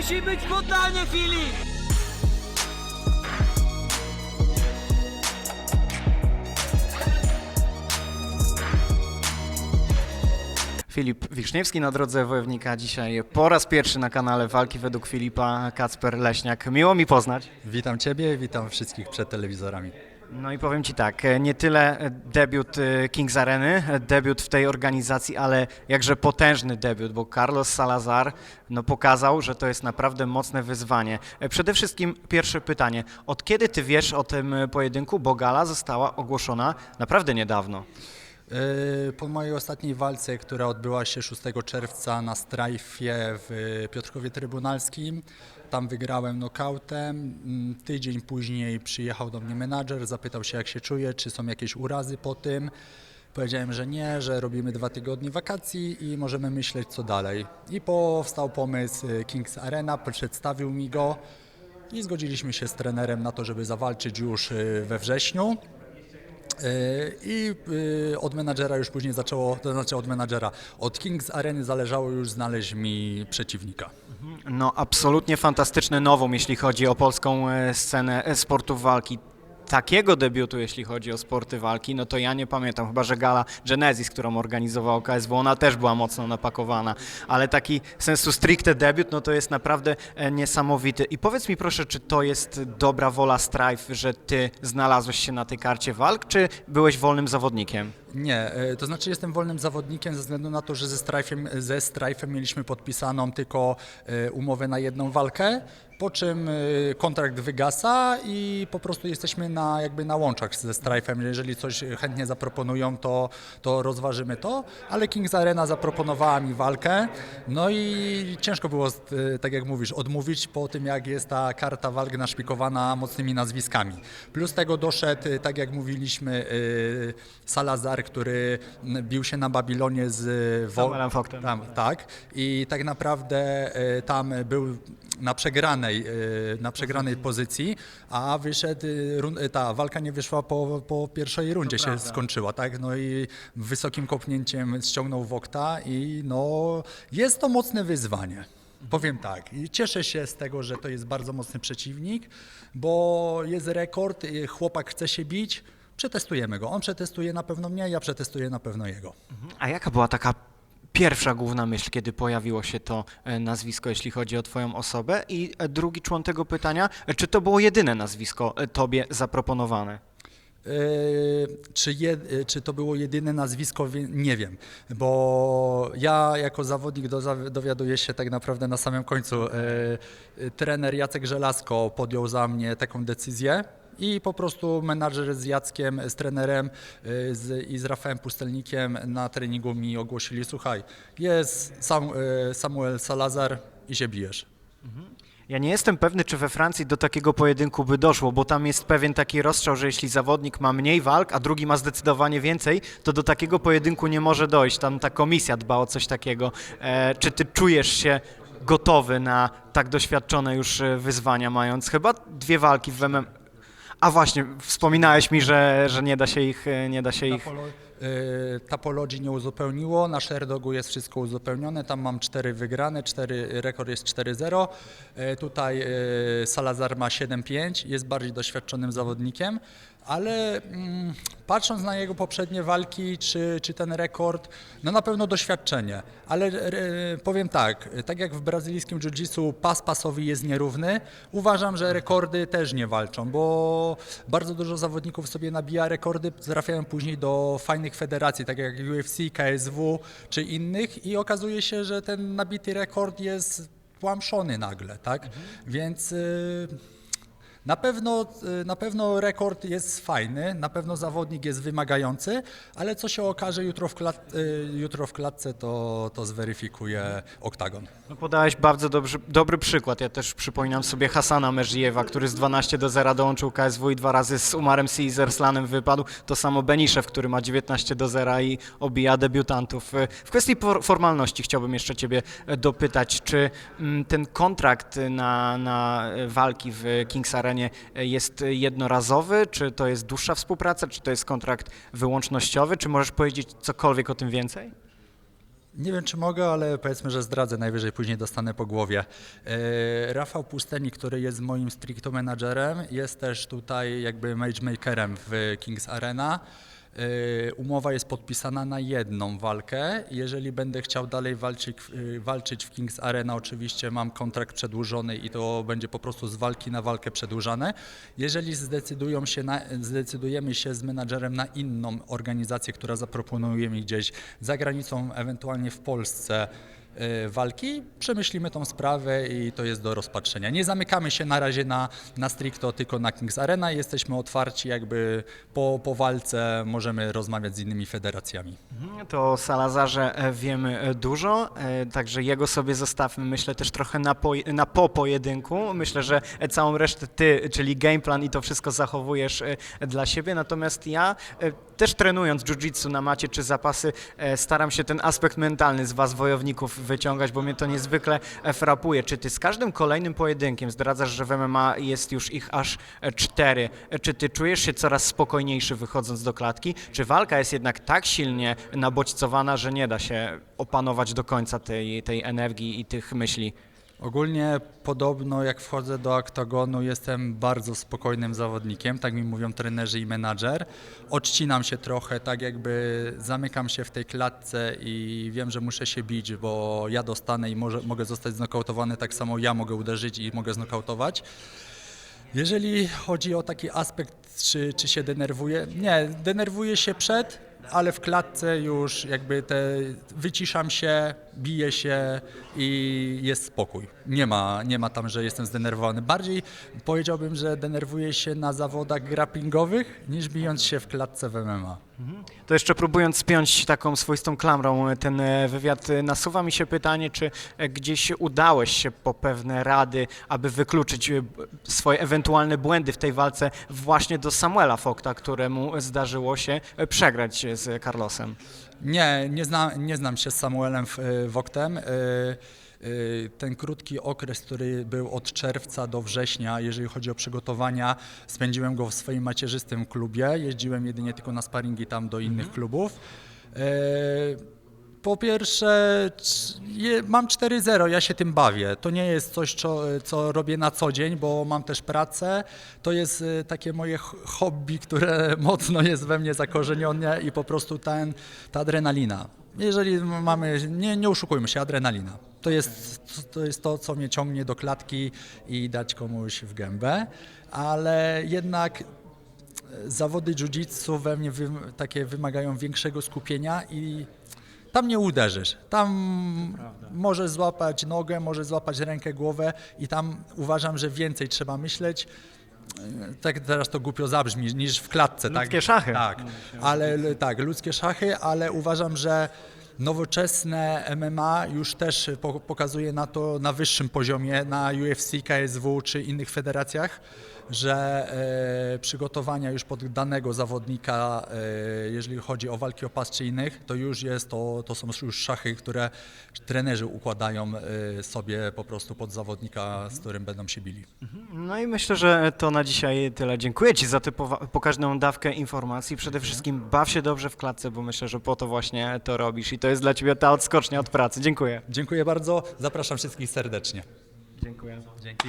Musi być poddanie, Filip! Filip Wiszniewski na drodze wojownika dzisiaj po raz pierwszy na kanale Walki według Filipa Kacper Leśniak. Miło mi poznać. Witam Ciebie, witam wszystkich przed telewizorami. No i powiem Ci tak, e, nie tyle e, debiut e, Kings Areny, debiut w tej organizacji, ale jakże potężny debiut, bo Carlos Salazar no, pokazał, że to jest naprawdę mocne wyzwanie. Przede wszystkim pierwsze pytanie, od kiedy Ty wiesz o tym pojedynku, bo gala została ogłoszona naprawdę niedawno. Po mojej ostatniej walce, która odbyła się 6 czerwca na strajfie w Piotrkowie Trybunalskim, tam wygrałem nokautem. Mm, Tydzień później przyjechał do mnie menadżer, zapytał się jak się czuję, czy są jakieś urazy po tym. Powiedziałem, że nie, że robimy dwa tygodnie wakacji i możemy myśleć co dalej. I powstał pomysł y, Kings Arena, przedstawił mi go i zgodziliśmy się z trenerem na to, żeby zawalczyć już y, we wrześniu. Yy, I yy, od menadżera już później zaczęło, to znaczy od menadżera, od Kings Areny zależało już znaleźć mi przeciwnika. No absolutnie fantastyczny nowum, jeśli chodzi o polską e, scenę e, sportów walki. Takiego debiutu, jeśli chodzi o sporty walki, no to ja nie pamiętam, chyba że gala Genesis, którą organizował KSW, ona też była mocno napakowana, ale taki sensu stricte debiut, no to jest naprawdę e, niesamowity. I powiedz mi proszę, czy to jest dobra wola Strife, że ty znalazłeś się na tej karcie walk, czy byłeś wolnym zawodnikiem? Nie, yy, to znaczy jestem wolnym zawodnikiem ze względu na to, że ze Strife'em, ze mieliśmy podpisaną tylko yy, umowę na jedną walkę, po czym yy, kontrakt wygasa i po prostu jesteśmy na, jakby na łączach ze Strife'em. Jeżeli coś chętnie zaproponują, to, to rozważymy to, ale Kings Arena zaproponowała mi walkę, no i ciężko było, yy, tak jak mówisz, odmówić po tym, jak jest ta karta walk naszpikowana mocnymi nazwiskami. Plus tego doszedł, yy, tak jak mówiliśmy, Salazar, który bił się na Babilonie z Wo- Samuelem Fogtem. tam, tak. I tak naprawdę tam był na przegranej, e, na przegranej pozycji, a wyszedł, e, e, ta walka nie wyszła po, po pierwszej rundzie się skończyła, tak? No i wysokim kopnięciem ściągnął Wokta i no jest to mocne wyzwanie. Powiem tak, cieszę się z tego, że to jest bardzo mocny przeciwnik, bo jest rekord, chłopak chce się bić, przetestujemy go. On przetestuje na pewno mnie, ja przetestuję na pewno jego. A jaka była taka pierwsza główna myśl, kiedy pojawiło się to e, nazwisko, jeśli chodzi o Twoją osobę? I e, drugi człon tego pytania, e, czy to było jedyne nazwisko Tobie zaproponowane? Czy, je, czy to było jedyne nazwisko, nie wiem, bo ja jako zawodnik dowiaduję się tak naprawdę na samym końcu. Trener Jacek Żelazko podjął za mnie taką decyzję i po prostu menadżer z Jackiem, z trenerem yy, z, i z Rafałem Pustelnikiem na treningu mi ogłosili, słuchaj, jest Sam, yy, Samuel Salazar i się bijesz. Ja nie jestem pewny, czy we Francji do takiego pojedynku by doszło, bo tam jest pewien taki rozstrzał, że jeśli zawodnik ma mniej walk, a drugi ma zdecydowanie więcej, to do takiego pojedynku nie może dojść. Tam ta komisja dba o coś takiego. E, czy ty czujesz się gotowy na tak doświadczone już e, wyzwania, mając chyba dwie walki w MM? A właśnie, wspominałeś mi, że, że nie da się ich, e, nie da się ich Y, Tapologii nie uzupełniło, na Sherdogu jest wszystko uzupełnione, tam mam cztery wygrane, cztery, rekord jest 4-0. Y, Tutaj Salazar ma 7-5, jest bardziej doświadczonym zawodnikiem, ale mm, patrząc na jego poprzednie walki, czy, czy ten rekord, no na pewno doświadczenie, ale y, powiem tak, tak jak w brazylijskim jiu-jitsu pas pasowy jest nierówny, uważam, że rekordy też nie walczą, bo bardzo dużo zawodników sobie nabija rekordy, trafiają później do fajnych federacji, tak jak UFC, KSW czy innych i okazuje się, że ten nabity rekord jest tłamszony nagle, tak? Więc y, na pewno, y, na pewno rekord jest fajny, na pewno zawodnik jest wymagający, ale co się okaże jutro w, klat, y, jutro w klatce, to, to zweryfikuje oktagon. No podałeś bardzo dobry, dobry przykład. Ja też przypominam sobie Hasana Merzijewa, który z 12 do 0 dołączył KSW i dwa razy z Umarem Sy i Zerslanem wypadł. To samo Beniszew, który ma 19 do 0 i obija debiutantów. W kwestii formalności chciałbym jeszcze Ciebie dopytać, czy mm, ten kontrakt na, na walki w Kings Arenie jest jednorazowy, czy to jest dłuższa współpraca, czy to jest kontrakt wyłącznościowy, czy możesz powiedzieć cokolwiek o tym więcej? Nie wiem, czy mogę, ale powiedzmy, że zdradzę, najwyżej później dostanę po głowie. E, Rafał Pustelnik, który jest moim stricto menadżerem, jest też tutaj jakby matchmakerem w Kings Arena. E, Umowa jest podpisana na jedną walkę. Jeżeli będę chciał dalej walczyć, e, walczyć w Kings Arena, oczywiście mam kontrakt przedłużony i to będzie po prostu z walki na walkę przedłużane. Jeżeli zdecydują się na, zdecydujemy się z menadżerem na inną organizację, która zaproponuje mi gdzieś za granicą, ewentualnie w Polsce walki, przemyślimy tą sprawę i to jest do rozpatrzenia. Nie zamykamy się na razie na, na stricto tylko na Kings Arena, jesteśmy otwarci jakby po, po walce możemy rozmawiać z innymi federacjami. To o Salazarze e, wiemy e, dużo, e, także jego sobie zostawmy, myślę, też trochę na, po, na po pojedynku. Myślę, że e, całą resztę ty, czyli gameplan i to wszystko zachowujesz e, dla siebie, natomiast ja e, też trenując jiu-jitsu na macie czy zapasy, e, staram się ten aspekt mentalny z was wojowników wyciągać, bo mnie to niezwykle e, frapuje. Czy ty z każdym kolejnym pojedynkiem zdradzasz, że w MMA jest już ich aż e, cztery? E, Czy ty czujesz się coraz spokojniejszy wychodząc do klatki? Czy walka jest jednak tak silnie nabodźcowana, że nie da się opanować do końca tej, tej energii i tych myśli? Ogólnie podobno jak wchodzę do oktagonu jestem bardzo spokojnym zawodnikiem, tak mi mówią trenerzy i menadżer. Odcinam się trochę, tak jakby zamykam się w tej klatce i wiem, że muszę się bić, bo ja dostanę i może, mogę zostać znokautowany, tak samo ja mogę uderzyć i mogę znokautować. Jeżeli chodzi o taki aspekt, czy, czy się denerwuję, nie, denerwuję się przed, ale w klatce już jakby te, wyciszam się, biję się i jest spokój. Nie ma, nie ma tam, że jestem zdenerwowany. Bardziej powiedziałbym, że denerwuję się na zawodach grapplingowych niż bijąc się w klatce w MMA. To jeszcze próbując spiąć taką swoistą klamrą ten e, wywiad, e, nasuwa mi się pytanie, czy e, gdzieś udałeś się po pewne rady, aby wykluczyć swoje ewentualne błędy w tej walce właśnie do Samuela Fokta, któremu zdarzyło się przegrać z Carlosem. Nie, nie, zna, nie znam się z Samuelem w- Woktem. Y, y, Ten krótki okres, który był od czerwca do września, jeżeli chodzi o przygotowania, spędziłem go w swoim macierzystym klubie. Jeździłem jedynie tylko na sparingi tam do innych klubów. Y, Po pierwsze, mam 4-0, ja się tym bawię. To nie jest coś, co, co robię na co dzień, bo mam też pracę. To jest y, takie moje hobby, które mocno jest we mnie zakorzenione i po prostu ten, ta adrenalina. Jeżeli mamy, nie, nie oszukujmy się, adrenalina. To jest, to jest to, co mnie ciągnie do klatki i dać komuś w gębę, ale jednak zawody jiu-jitsu we mnie wy, takie wymagają większego skupienia i tam nie uderzysz. Tam możesz złapać nogę, możesz złapać rękę, głowę i tam uważam, że więcej trzeba myśleć. E, Tak teraz to głupio zabrzmi, niż w klatce. Ludzkie tak? szachy. Tak, ale l- tak, ludzkie szachy, ale uważam, że nowoczesne MMA już też po, pokazuje na to na wyższym poziomie, na UFC, KSW czy innych federacjach, że e, przygotowania już pod danego zawodnika, e, jeżeli chodzi o walki o pas czy innych, to już jest, to, to są już szachy, które trenerzy układają e, sobie po prostu pod zawodnika, z którym będą się bili. No i myślę, że to na dzisiaj tyle. Dziękuję Ci za typowa- pokaźną dawkę informacji. Przede wszystkim baw się dobrze w klatce, bo myślę, że po to właśnie to robisz i to jest dla Ciebie ta odskocznia od pracy. Dziękuję. Dziękuję bardzo, zapraszam wszystkich serdecznie. Dziękuję. Dzięki.